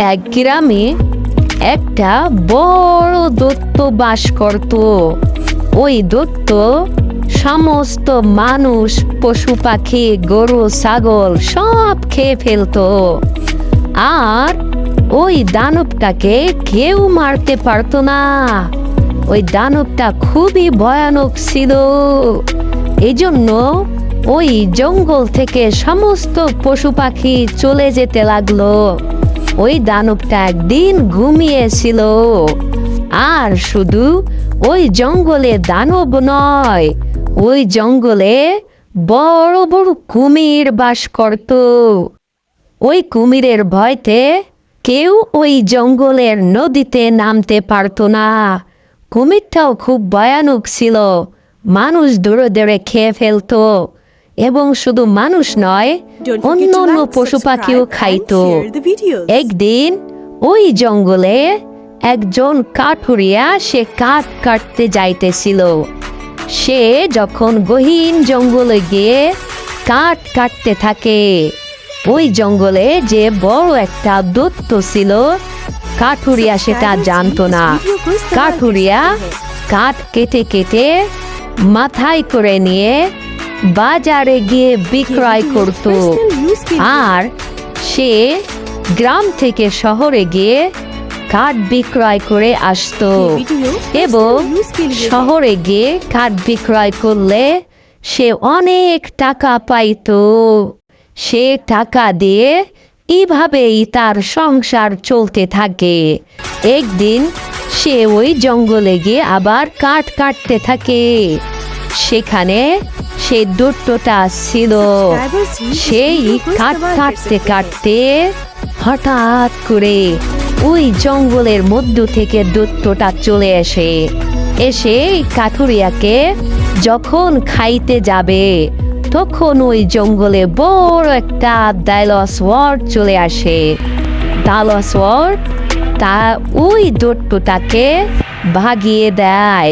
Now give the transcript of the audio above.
এক গ্রামে একটা বড় দত্ত বাস করত। ওই দত্ত সমস্ত মানুষ, পশু পাখি, গরু, ছাগল সব খেয়ে ফেলতো। আর ওই দানবটাকে কেউ মারতে পারতো না। ওই দানবটা খুবই ভয়ানক ছিল। এই জন্য ওই জঙ্গল থেকে সমস্ত পশু পাখি চলে যেতে লাগল। ওই দানবটা একদিন ঘুমিয়েছিল। আর শুধু ওই জঙ্গলে দানব নয়, ওই জঙ্গলে বড় বড় কুমির বাস করত। ওই কুমিরের ভয়তে কেউ ওই জঙ্গলের নদীতে নামতে পারতো না। কুমিরটাও খুব ভয়ানক ছিল, মানুষ দূরে দূরে খেয়ে ফেলতো। এবং শুধু মানুষ নয় অন্য অন্য পশু পাখিও খাইতো. একদিন ওই জঙ্গলে একজন কাঠুরিয়া সে কাঠ কাটতে যাইতেছিল। সে যখন গহীন জঙ্গলে গিয়ে কাঠ কাটতে থাকে ওই জঙ্গলে যে বড় একটা দত্ত ছিল কাঠুরিয়া সেটা জানতো না। কাঠুরিয়া কাঠ কেটে কেটে মাথায় করে নিয়ে বাজারে গিয়ে বিক্রয় করত। আর সে গ্রাম থেকে শহরে গিয়ে কাঠ বিক্রয় করে আসতো। এবং শহরে গিয়ে কাঠ বিক্রয় করলে সে অনেক টাকা পাইতো। সে টাকা দিয়ে এইভাবেই তার সংসার চলতে থাকে। একদিন সে ওই জঙ্গলে গিয়ে আবার কাঠ কাটতে থাকে। সেখানে সে দুটোটা ছিল। সেই কাঠ কাটতে কাটতে হঠাৎ করে ওই জঙ্গলের মধ্য থেকে দত্তটা চলে আসে এসে কাঠুরিয়াকে যখন খাইতে যাবে তখন ওই জঙ্গলে বড় একটা ডাইলসওয়ার্ড চলে আসে। ডাইলসওয়ার্ড তা ওই দত্তটাকে ভাগিয়ে দেয়।